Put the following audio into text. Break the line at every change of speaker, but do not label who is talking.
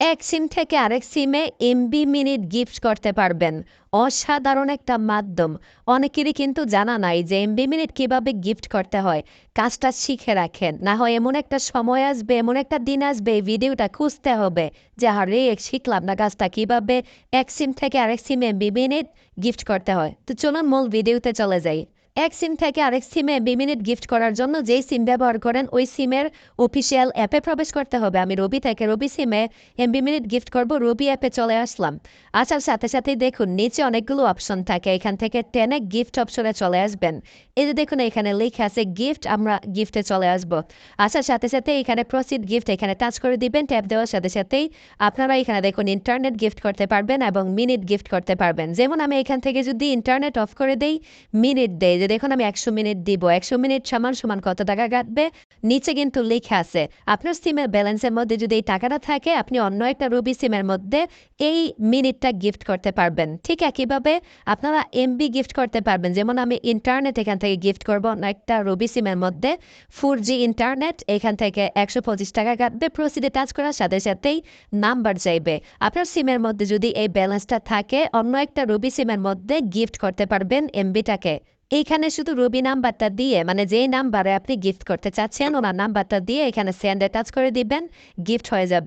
এক সিম থেকে আরেক সিমে এমবি মিনিট গিফট করতে পারবেন। অসাধারণ একটা মাধ্যম। অনেকেরই কিন্তু জানা নাই যে এমবি মিনিট কীভাবে গিফট করতে হয়। কাজটা শিখে রাখেন। না হয় এমন একটা সময় আসবে, এমন একটা দিন আসবে, এই ভিডিওটা খুঁজতে হবে যে, আরে, শিখলাম না কাজটা কীভাবে এক সিম থেকে আরেক সিমে এমবি মিনিট গিফট করতে হয়। তো চলুন মূল ভিডিওতে চলে যাই। এক সিম থেকে আরেক সিমে বি মিনিট গিফট করার জন্য যেই সিম ব্যবহার করেন, ওই সিমের অফিসিয়াল অ্যাপে প্রবেশ করতে হবে। আমি রবি থেকে রবি সিমে এমবি মিনিট গিফট করব, রবি অ্যাপে চলে আসলাম। আসার সাথে সাথেই দেখুন, নিচে অনেকগুলো অপশন থাকে। এখান থেকে টেনে গিফট অপশনে চলে আসবেন। এই যে দেখুন, এখানে লেখা আছে গিফট, আমরা গিফটে চলে আসব। আসার সাথে সাথে এখানে প্রসিড গিফট এখানে টাচ করে দিবেন, ট্যাপ দেওয়ার সাথে সাথেই আপনারা এখানে দেখুন ইন্টারনেট গিফট করতে পারবেন এবং মিনিট গিফট করতে পারবেন। যেমন আমি এখান থেকে যদি ইন্টারনেট অফ করে দেই মিনিট দেই। যে দেখুন, আমি একশো মিনিট দিব। একশো মিনিট সমান সমান কত টাকা কাটবে? নিচে কিন্তু লেখা আছে, আপনার সিমের ব্যালেন্সের মধ্যে যদি এই টাকাটা থাকে, আপনি অন্য একটা রবি সিমের মধ্যে এই মিনিটটা গিফট করতে পারবেন। ঠিক একইভাবে আপনারা এমবি গিফট করতে পারবেন। যেমন আমি ইন্টারনেট এখান থেকে গিফট করব, অন্য একটা রবি সিমের মধ্যে। ফোর জি ইন্টারনেট, এখান থেকে একশো পঁচিশ টাকা কাটবে। প্রসিডে টাচ করার সাথে সাথেই নাম্বার চাইবে। আপনার সিমের মধ্যে যদি এই ব্যালেন্সটা থাকে, অন্য একটা রবি সিমের মধ্যে গিফট করতে পারবেন এমবিটাকে। এইখানে শুধু রবি নাম্বারটা দিয়ে মানে যে নাম্বারে আপনি গিফট করতে চাচ্ছেন ওনার নাম্বারটা দিয়ে এখানে সেন্ডে টাচ করে দিবেন গিফট হয়ে যাবে।